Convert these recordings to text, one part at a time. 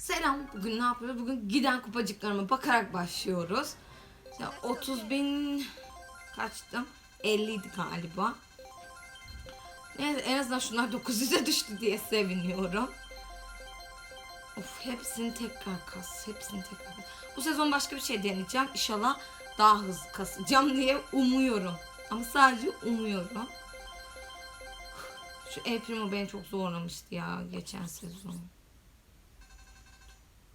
Selam. Bugün ne yapıyoruz? Bugün giden kupacıklarıma bakarak başlıyoruz. Ya 30 bin kaçtım? 50 idi galiba. Neyse en azından şunlar 900'e düştü diye seviniyorum. Of hepsini tekrar kas. Hepsini tekrar kas. Bu sezon başka bir şey deneyeceğim. İnşallah daha hızlı kasacağım diye umuyorum. Ama sadece umuyorum. Şu Primo beni çok zorlamıştı ya geçen sezon.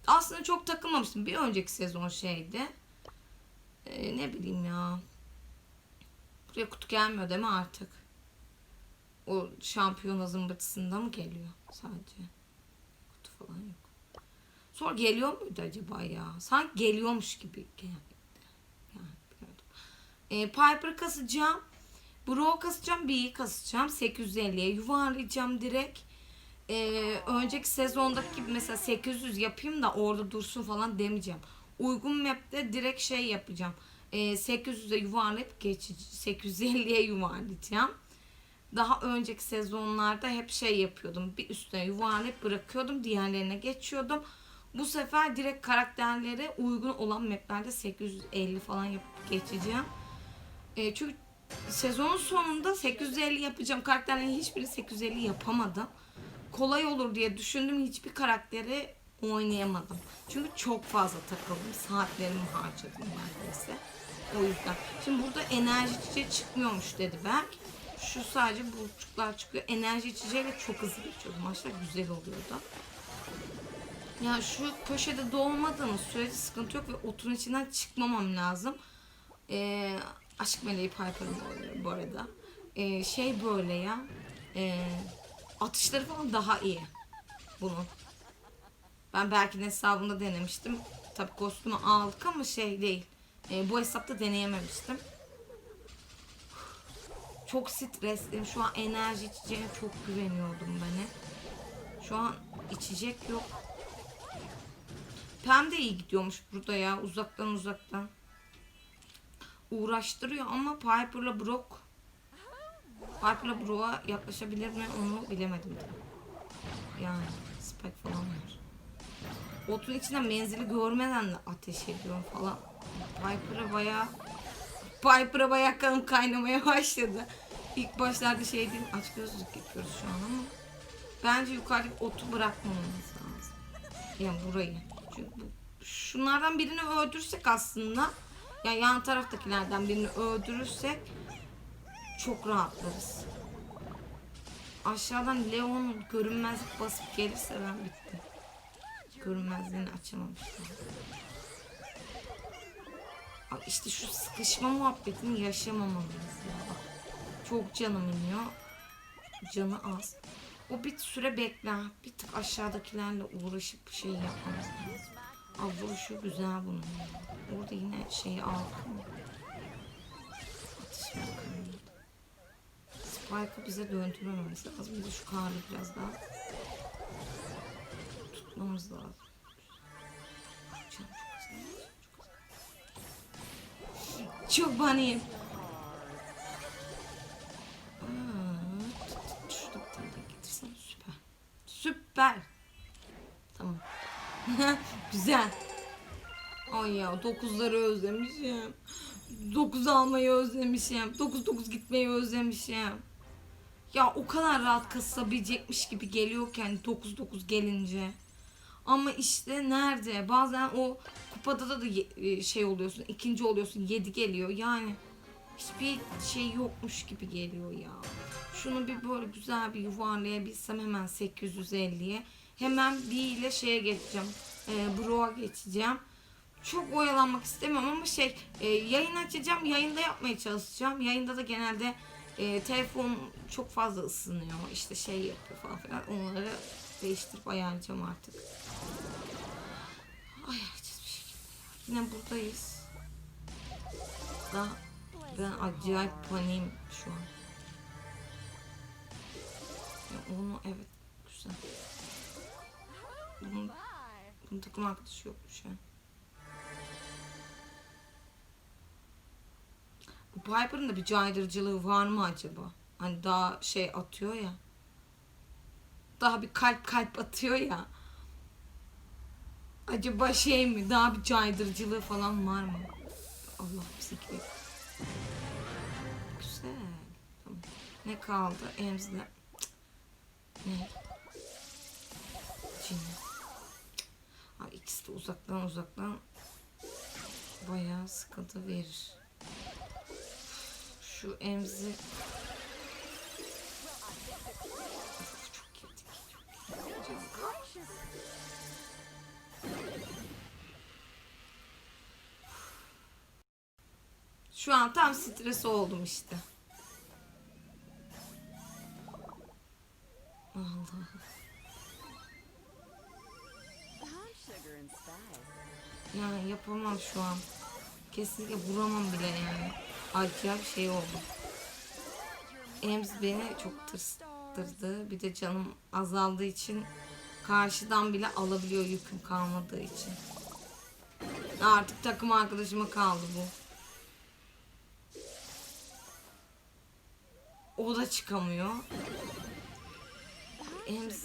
Aslında çok takılmamıştım. Bir önceki sezon şeydi. Ee, ne bileyim ya. Buraya kutu gelmiyor değil mi artık? O şampiyona zımbırtısında mı geliyor sadece? Kutu falan yok. Sonra geliyor muydu acaba ya? Sanki geliyormuş gibi. Yani biliyordum. Ee, Piper kasacağım. Bro kasacağım. B'yi kasacağım. 850'ye yuvarlayacağım direkt. Ee, önceki sezondaki gibi mesela 800 yapayım da orada dursun falan demeyeceğim. Uygun map'te direkt şey yapacağım. Ee, 800'e yuvarlayıp geçici 850'ye yuvarlayacağım. Daha önceki sezonlarda hep şey yapıyordum. Bir üstüne yuvarlayıp bırakıyordum. Diğerlerine geçiyordum. Bu sefer direkt karakterlere uygun olan maplerde 850 falan yapıp geçeceğim. Ee, çünkü sezonun sonunda 850 yapacağım. Karakterlerin hiçbiri 850 yapamadım. Kolay olur diye düşündüm. Hiçbir karakteri oynayamadım. Çünkü çok fazla takıldım. Saatlerimi harcadım neredeyse. O yüzden. Şimdi burada enerji içeceği çıkmıyormuş dedi Berk. Şu sadece burçuklar çıkıyor. Enerji içeceğiyle çok hızlı geçiyordu. Maçlar güzel oluyordu. Ya şu köşede doğmadığımız sürece sıkıntı yok ve otun içinden çıkmamam lazım. Ee, aşk meleği Piper'ım bu arada. Ee, şey böyle ya. Ee, atışları falan daha iyi bunun. Ben belki hesabında denemiştim. Tabi kostümü aldık ama şey değil. Ee, bu hesapta deneyememiştim. Çok stresliyim. Şu an enerji içeceğine çok güveniyordum ben hep. Şu an içecek yok. Pem de iyi gidiyormuş burada ya. Uzaktan uzaktan. Uğraştırıyor ama Piper'la Brock Piper'la Brock'a yaklaşabilir mi onu bilemedim. tabii. Yani spike falan var. Otun içinden menzili görmeden de ateş ediyorum falan. Piper'a bayağı Piper'a bayağı kanım kaynamaya başladı. İlk başlarda şey değil aç gözlük yapıyoruz şu an ama bence yukarıdaki otu bırakmamamız lazım. Yani burayı. Çünkü bu, şunlardan birini öldürsek aslında ya yan taraftakilerden birini öldürürsek çok rahatlarız. Aşağıdan Leon görünmezlik basıp gelirse ben bittim. Görünmezliğini açamamışlar. Abi işte şu sıkışma muhabbetini yaşamamalıyız ya. Bak, çok canım iniyor. Canı az. O bir süre bekler. Bir tık aşağıdakilerle uğraşıp şey yapmamız lazım. Aa, vuruşu güzel bunun. Orada yine şeyi aldık Spike'ı bize döndürmememiz lazım. Bir de şu karlı biraz daha tutmamız lazım. Çok baniyim. Şurada bir tane getirsem süper. Süper. Tamam. Güzel. Ay ya dokuzları özlemişim. Dokuz almayı özlemişim. Dokuz dokuz gitmeyi özlemişim. Ya o kadar rahat kasabilecekmiş gibi geliyorken 9-9 gelince. Ama işte nerede? Bazen o kupada da, da e, şey oluyorsun. ikinci oluyorsun. 7 geliyor. Yani hiçbir şey yokmuş gibi geliyor ya. Şunu bir böyle güzel bir yuvarlayabilsem hemen 850'ye. Hemen bir ile şeye geçeceğim. E, Bro'a geçeceğim. Çok oyalanmak istemiyorum ama şey e, yayın açacağım. Yayında yapmaya çalışacağım. Yayında da genelde e, telefon çok fazla ısınıyor. İşte şey yapıyor falan filan. Onları değiştirip ayarlayacağım artık. Ayarlayacağız bir şekilde. Yine buradayız. Da ben acayip paniğim şu an. Ya onu evet güzel. Bunun, bunun takım arkadaşı yokmuş ya. Piper'ın da bir caydırıcılığı var mı acaba? Hani daha şey atıyor ya. Daha bir kalp kalp atıyor ya. Acaba şey mi? Daha bir caydırıcılığı falan var mı? Allah bisiklet. Güzel. Ne kaldı? Emzle. Ne? Cin. Abi ikisi de uzaktan uzaktan bayağı sıkıntı verir. Şu emzi. Şu an tam stres oldum işte. Allah. Yani yapamam şu an. Kesinlikle vuramam bile yani. Acayip şey oldu. Ems beni çok tırstırdı. Bir de canım azaldığı için karşıdan bile alabiliyor yüküm kalmadığı için. Artık takım arkadaşıma kaldı bu. O da çıkamıyor. Ems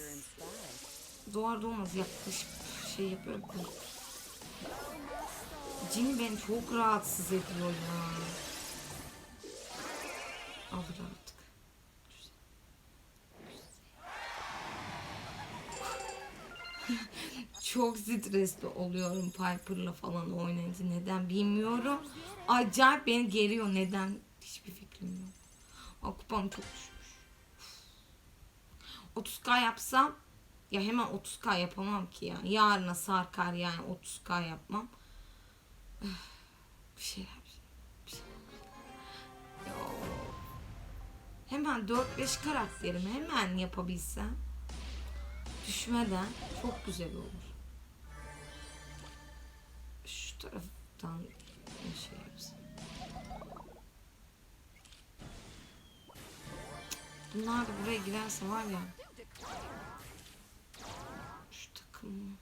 doğar doğmaz yaklaşıp şey yapıyor. Cin beni çok rahatsız ediyor ya. Alır artık. çok stresli oluyorum Piper'la falan oynayınca. Neden bilmiyorum. Acayip beni geriyor. Neden? Hiçbir fikrim yok. Aa, çok düşmüş. 30k yapsam ya hemen 30k yapamam ki ya. Yarına sarkar yani 30k yapmam. Hemen 4-5 karakterimi hemen yapabilsem düşmeden çok güzel olur. Şu taraftan şey yapsam. Bunlar da buraya girerse var ya. Şu takım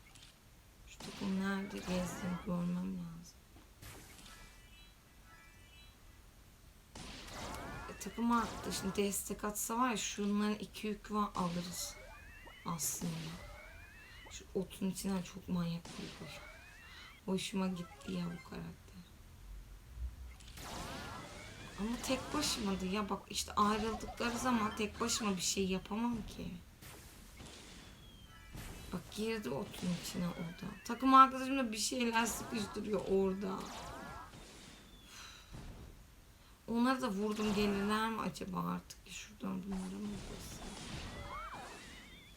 şu takım nerede gezdiğini görmem lazım. Arttı. Şimdi destek atsa var ya şunların iki yük var alırız. Aslında. Şu otun içinden çok manyak bir koy. Hoşuma gitti ya bu karakter. Ama tek başımadı ya bak işte ayrıldıkları zaman tek başıma bir şey yapamam ki. Bak girdi otun içine orada. Takım arkadaşım da bir şeyler sıkıştırıyor orada. Onları da vurdum gelirler mi acaba artık? Şuradan bunlara mı basayım?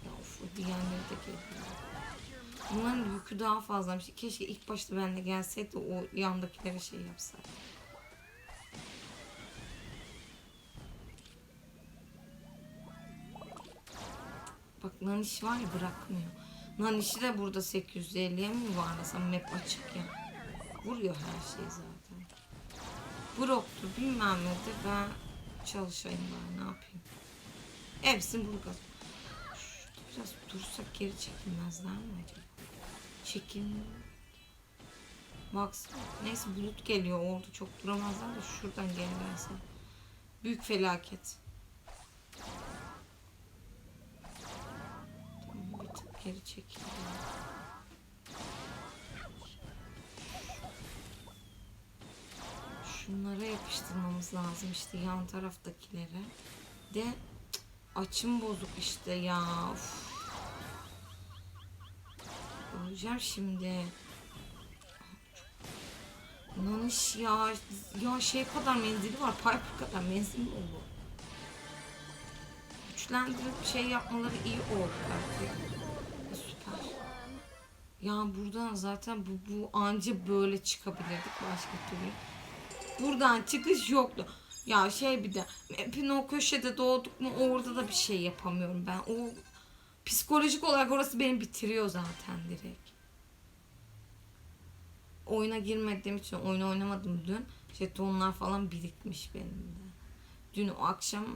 Ya of o diğerleri de geliyor. Bunların yükü daha fazlaymış. Keşke ilk başta benle gelseydi o yandakilere şey yapsaydı. Bak Naniş var ya bırakmıyor. Naniş'i de burada 850'ye mi yuvarlasam map açık ya. Vuruyor her şeyi zaten. Brok'tur bilmem nedir ben çalışayım ben ne yapayım. Hepsini burada. Şurada biraz dursak geri çekilmezler mi acaba? Çekilmiyor. Baksana. Neyse bulut geliyor orada çok duramazlar da şuradan geri gelse. Büyük felaket. Tamam bir tık geri çekildi. Şunlara yapıştırmamız lazım işte yan taraftakilere. De açım bozuk işte ya. Uf. Öleceğim şimdi. Nanış ya. Ya şey kadar menzili var. Piper kadar menzili mi olur? Güçlendirip şey yapmaları iyi oldu belki. Süper. Ya buradan zaten bu, bu anca böyle çıkabilirdik başka türlü. Buradan çıkış yoktu. Ya şey bir de map'in o köşede doğduk mu orada da bir şey yapamıyorum ben. O psikolojik olarak orası beni bitiriyor zaten direkt. Oyuna girmediğim için oyun oynamadım dün. Jetonlar falan birikmiş benim de. Dün o akşam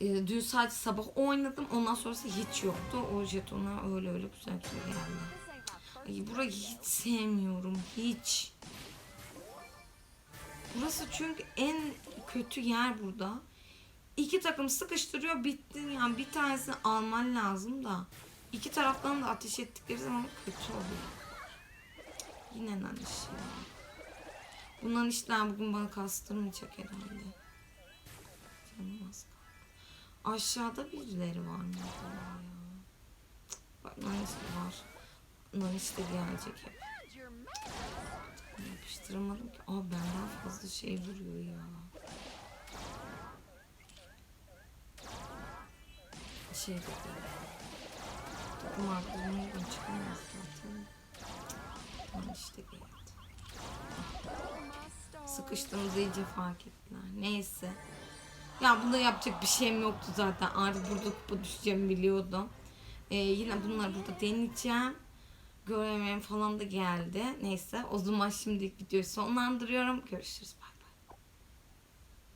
e, dün sadece sabah oynadım. Ondan sonrası hiç yoktu. O jetonlar öyle öyle güzel güzel geldi. Ay, burayı hiç sevmiyorum. Hiç. Burası çünkü en kötü yer burada. İki takım sıkıştırıyor bitti. Yani bir tanesini alman lazım da. iki taraftan da ateş ettikleri zaman kötü oluyor. Yine naniş ya. Bu nanişler bugün bana kastırmayacak herhalde. Canım az. Aşağıda birileri var mı ya? Bak naniş de var. Naniş de gelecek hep. Yapıştıramadım ki. Aa benden fazla şey vuruyor ya. Şey dedi. Takım arkadaşımdan çıkamaz zaten. Lan işte geldi. Sıkıştığımızı iyice fark ettiler. Neyse. Ya bunda yapacak bir şeyim yoktu zaten. Artık burada kupa düşeceğimi biliyordum. Ee, yine bunları burada deneyeceğim. Görevim falan da geldi. Neyse o zaman şimdilik videoyu sonlandırıyorum. Görüşürüz. Bye.